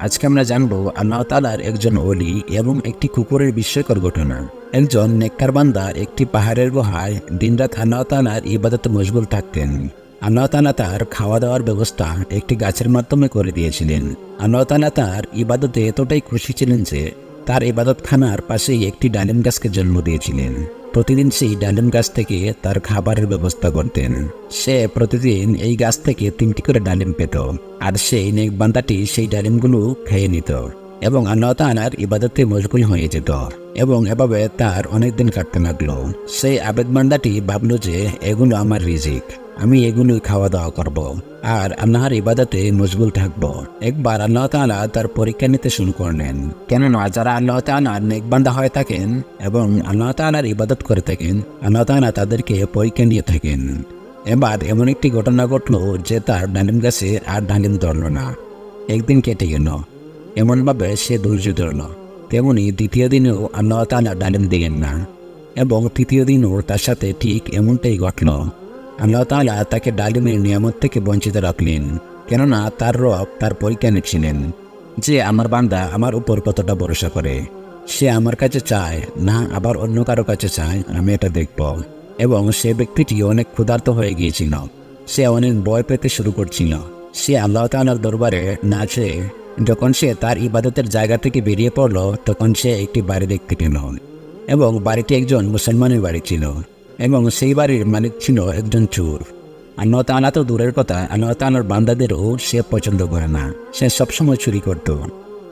আজকে আমরা জানব আল্লাহ তালার একজন অলি এবং একটি কুকুরের বিস্ময়কর ঘটনা। একজন নেককার বান্দা একটি পাহাড়ের গুহায় দিনরাত আল্লাহ তালার ইবাদতে মশগুল থাকতেন। আল্লাহ তালা তার খাওয়া দাওয়ার ব্যবস্থা একটি গাছের মাধ্যমে করে দিয়েছিলেন। আল্লাহ তালা তার ইবাদতে এতটাই খুশি ছিলেন যে তার ইবাদতখানার পাশেই একটি ডালিম গাছকে জন্ম দিয়েছিলেন। প্রতিদিন সেই ডালিম গাছ থেকে তার খাবারের ব্যবস্থা করতেন। সে প্রতিদিন এই গাছ থেকে তিনটি করে ডালিম পেত, আর সেই নেক বান্দাটি সেই ডালিমগুলো খেয়ে নিত এবং আল্লাহ তালার ইবাদতে মশগুল হয়ে যেত এবং এভাবে তার অনেক দিন কাটতে লাগল। সেই আবেদ বান্দাটি ভাবল যে এগুলো আমার রিজিক। আমি এগুলোই খাওয়া দাওয়া করব। আর আল্লাহর ইবাদতে মজবুল থাকব। একবার আল্লাহ তাআলা তার পরীক্ষা নিতে শুরু করলেন। কেননা যারা আল্লাহ তাআলার নেকবান্দা হয়ে থাকেন এবং আল্লাহ তাআলার ইবাদত করে থাকেন, আল্লাহ তাআলা তাদেরকে পরীক্ষা নিয়ে থাকেন। এবার এমন একটি ঘটনা ঘটলো যে তার ডালিম গাছে আর ডালিম ধরল না। একদিন কেটে গেল। এমনভাবে সে ধৈর্য ধরল। তেমনি দ্বিতীয় দিনেও আল্লাহ তাআলা ডালিম দিলেন না। এবং তৃতীয় দিনও তার সাথে ঠিক এমনটাই ঘটল। আল্লাহ তাআলা তাকে ডালিমের নিয়ামত থেকে বঞ্চিত রাখলেন, কেননা তার রব তার পরীক্ষা নিচ্ছিলেন যে আমার বান্দা আমার উপর কতটা ভরসা করে। সে আমার কাছে চায়, না আবার অন্য কারও কাছে চায়, আমি এটা দেখব। এবং সে ব্যক্তিটি অনেক ক্ষুধার্ত হয়ে গিয়েছিল। সে অনেক ভয় পেতে শুরু করছিল। সে আল্লাহ তাআলার দরবারে না চেয়ে যখন সে তার ইবাদতের জায়গা থেকে বেরিয়ে পড়ল, তখন সে একটি বাড়ি দেখতে পেল। এবং বাড়িটি একজন মুসলমানের বাড়ি ছিল। এবং সেই বাড়ির মালিক ছিল একজন চোর। আল্লাহ তাআলা তো দূরের কথা আল্লাহ তাআলার বান্দাদেরও সে পছন্দ করে না। সে সবসময় চুরি করত।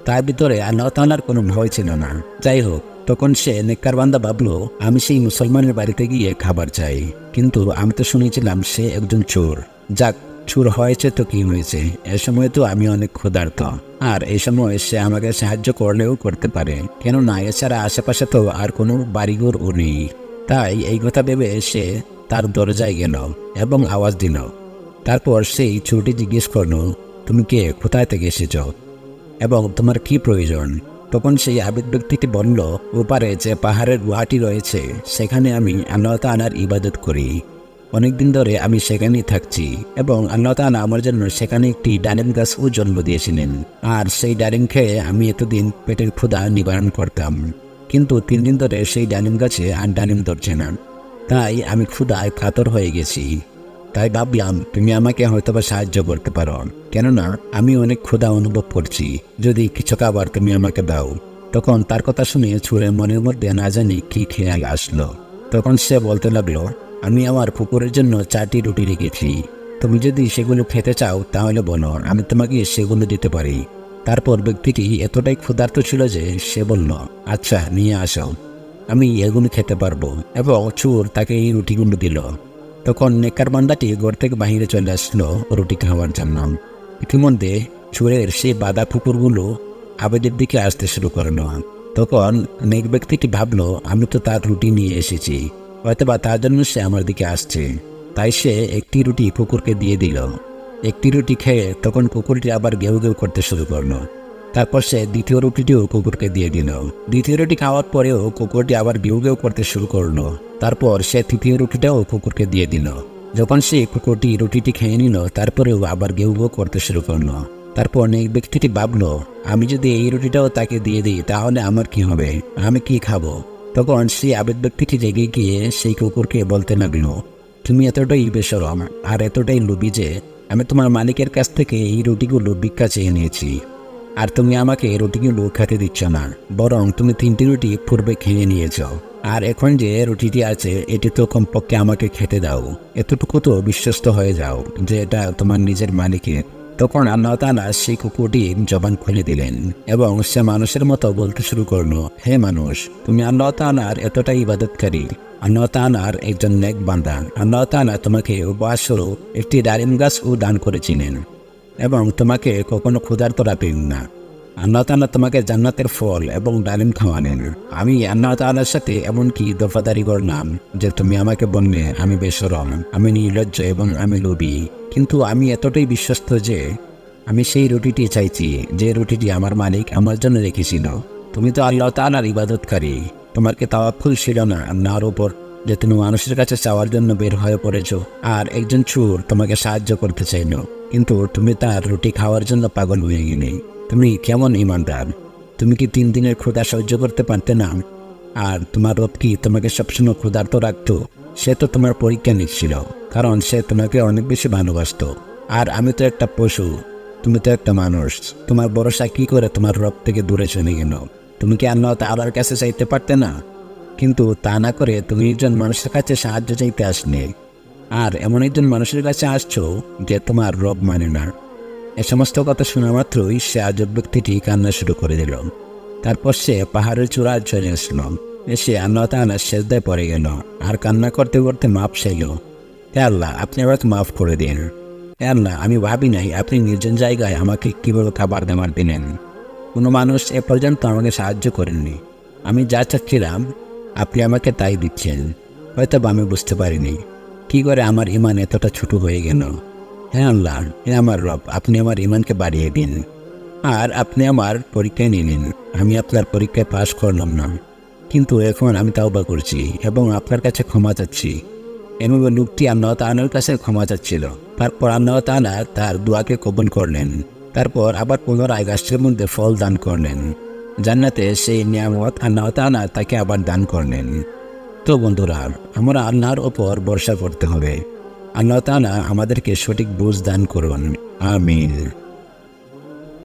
তার ভিতরে আল্লাহ তাআলার কোনো ভয় ছিল না। যাই হোক, তখন সে নেককার বান্দা ভাবলো, আমি সেই মুসলমানের বাড়িতে গিয়ে খাবার চাই। কিন্তু আমি তো শুনেছিলাম সে একজন চোর। যাক, চুর হয়েছে তো কি হয়েছে? এ সময় তো আমি অনেক ক্ষুধার্ত। আর এই সময় সে আমাকে সাহায্য করলেও করতে পারে। কেননা, এছাড়া আশেপাশে তো আর কোনো বাড়িঘরও নেই। তাই এই কথা ভেবে সে তার দরজায় গেল এবং আওয়াজ দিল। তারপর সেই ছুটি জিজ্ঞেস করল, তুমি কে? কোথায় থেকে এসেছ? এবং তোমার কি প্রয়োজন? তখন সেই আবেদ ব্যক্তিটি বলল, ওপারে যে পাহাড়ের গুহাটি রয়েছে, সেখানে আমি আল্লাহ তাআলার ইবাদত করি। অনেকদিন ধরে আমি সেখানেই থাকছি এবং আল্লাহ তাআলা আমার জন্য সেখানে একটি ডালিম গাছও জন্ম দিয়েছিলেন। আর সেই ডালিম খেয়ে আমি এতদিন পেটের ক্ষুধা নিবারণ করতাম। কিন্তু তিন দিন ধরে সেই ডালিম গাছে আর ডালিম ধরছে না। তাই আমি ক্ষুধায় কাতর হয়ে গেছি। তাই ভাবলাম, তুমি আমাকে হয়তোবা সাহায্য করতে পারো। কেননা, আমি অনেক ক্ষুধা অনুভব করছি। যদি কিছু খাবার তুমি আমাকে দাও। তখন তার কথা শুনে ছুঁড়ে মনের মধ্যে না জানি কি খেয়াল আসলো। তখন সে বলতে লাগল, আমি আমার কুকুরের জন্য চারটি রুটি রেখেছি। তুমি যদি সেগুলো খেতে চাও, তাহলে বলো, আমি তোমাকে সেগুলো দিতে পারি। তারপর ব্যক্তিটি এতটাই ক্ষুধার্ত ছিল যে সে বলল আচ্ছা নিয়ে আসো। আমি এগুলো খেতে পারব। এবং চোর তাকে এই রুটিগুলো দিল। তখন নেকার বান্দাটি ঘর থেকে বাহিরে চলে আসলো রুটি খাওয়ার জন্য। ইতিমধ্যে চোরের সেই বাদা কুকুরগুলো আবেদের দিকে আসতে শুরু করল। তখন নেক ব্যক্তিটি ভাবলো, আমি তো তার রুটি নিয়ে এসেছি। হয়তোবা তার জন্য সে আমার দিকে আসছে। তাই সে একটি রুটি কুকুরকে দিয়ে দিল। একটি রুটি খেয়ে তখন কুকুরটি আবার গেউ গেউ করতে শুরু করল। তারপর সে দ্বিতীয় রুটিটিও কুকুরকে দিয়ে দিল। দ্বিতীয় রুটি খাওয়ার পরেও কুকুরটি আবার গেউ গেউ করতে শুরু করল। তারপর সে তৃতীয় রুটিটাও কুকুরকে দিয়ে দিল। যখন সে কুকুরটি রুটিটি খেয়ে নিল, তারপরেও আবার গেউ গেউ করতে শুরু করল। তারপর এই ব্যক্তিটি ভাবলো, আমি যদি এই রুটিটাও তাকে দিয়ে দিই, তাহলে আমার কি হবে? আমি কি খাব? তখন সেই আবেদ ব্যক্তিটি রেগে গিয়ে সেই কুকুরকে বলতে লাগল, তুমি এতটাই বেসরম আর এতটাই লোভী যে আমি তোমার মালিকের কাছ থেকে এই রুটিগুলো ভিক্ষা চেয়ে নিয়েছি। আর তুমি আমাকে রুটিগুলো খেতে দিচ্ছ না, বরং তুমি তিনটি রুটি পূর্বে খেয়ে নিয়েছ আর এখন যে রুটিটি আছে, এটি তো কমপক্ষে আমাকে খেতে দাও। এতটুকু তো বিশ্বস্ত হয়ে যাও যে এটা তোমার নিজের মালিকের। তখন আল্লাহ তাআলা সেই কুকুরটি জবান খুলে দিলেন এবং সে মানুষের মতো বলতে শুরু করল, হে মানুষ, তুমি আল্লাহ তাআলার এতটাই ইবাদতকারী আল্লাহ একজন নেক বান্দা আল্লাহ তাআলা তোমাকে উপহাসস্বরূপ একটি ডালিম গাছও দান করেছিলেন এবং তোমাকে কখনো ক্ষুধার্ত রাখেন না। তাআলা তোমাকে জান্নাতের ফল এবং ডালিম খাওয়ানেন আমি আল্লাহ তাআলার সাথে এমনকি দফাদারি করলাম যে তুমি আমাকে বললে আমি বেসরম, আমি নির্লজ্জ এবং আমি লোভী। কিন্তু আমি এতটাই বিশ্বস্ত যে আমি সেই রুটিটি চাইছি, যে রুটিটি আমার মালিক আমার জন্য রেখেছিল। তুমি তো আল্লাহ তাআলার ইবাদতকারী। তোমার কি তাওয়াক্কুল ছিল না আল্লাহর উপর, যে তুমি মানুষের কাছে চাওয়ার জন্য বের হয়ে পড়েছ, আর একজন চোর তোমাকে সাহায্য করতে চাইল। কিন্তু তুমি তার রুটি খাওয়ার জন্য পাগল হয়ে গেলে। তুমি কেমন ইমানদার? তুমি কি তিন দিনের ক্ষুধা সহ্য করতে পারতে না? আর তোমার রব কি তোমাকে সবসময় ক্ষুধার্ত রাখতো? সে তো তোমার পরীক্ষা নিচ্ছিল, কারণ সে তোমাকে অনেক বেশি ভালোবাসতো। আর আমি তো একটা পশু, তুমি তো একটা মানুষ। তোমার ভরসা কি করে তোমার রব থেকে দূরে চলে গেল? তুমি কি আল্লাহ তাআলার কাছে চাইতে পারতে না? কিন্তু তা না করে তুমি একজন মানুষের কাছে সাহায্য চাইতে আসলে। আর এমন একজন মানুষের কাছে আসছো যে তোমার রব মানে না। এ সমস্ত কথা শোনা মাত্রই সে আজব ব্যক্তিটি কান্না শুরু করে দিল। তারপর সে পাহাড়ের চূড়ায় চলে আসলো। এসে আল্লাহ তাআলা সেজদায় পড়ে গেল। আর কান্না করতে করতে মাপ চাইল। হে আল্লাহ, আপনি আমাকে মাফ করে দিন। হে আল্লাহ, আমি ভাবি নাই আপনি নির্জন জায়গায় আমাকে কীভাবে খাবার দাবার দিলেন। কোনো মানুষ এ পর্যন্ত আমাকে সাহায্য করেননি। আমি যা চাচ্ছিলাম, আপনি আমাকে তাই দিচ্ছেন। হয়তো বা আমি বুঝতে পারিনি। কি করে আমার ইমান এতটা ছোট হয়ে গেল? হ্যাঁ আল্লাহ, হে আমার রব, আপনি আমার ইমানকে বাড়িয়ে দিন। আর আপনি আমার পরীক্ষায় নিলেন। আমি আপনার পরীক্ষায় পাশ করলাম না। কিন্তু এখন আমি তাওবা করছি এবং আপনার কাছে ক্ষমা চাচ্ছি। এভাবে লোকটি আল্লাহ কাছে ক্ষমা চাচ্ছিল। তারপর আল্লাহ তার দোয়াকে কবুল করলেন। তারপর আবার পুনরায় গাছের মধ্যে ফল দান করলেন। জান্নাতে সেই নিয়ামত আল্লাহ তানা তাকে আবার দান করলেন। তো বন্ধুরা, আমরা আল্লাহর ওপর ভরসা করতে হবে। আল্লাহ তানা আমাদেরকে সঠিক বুঝ দান করুন। আমিন।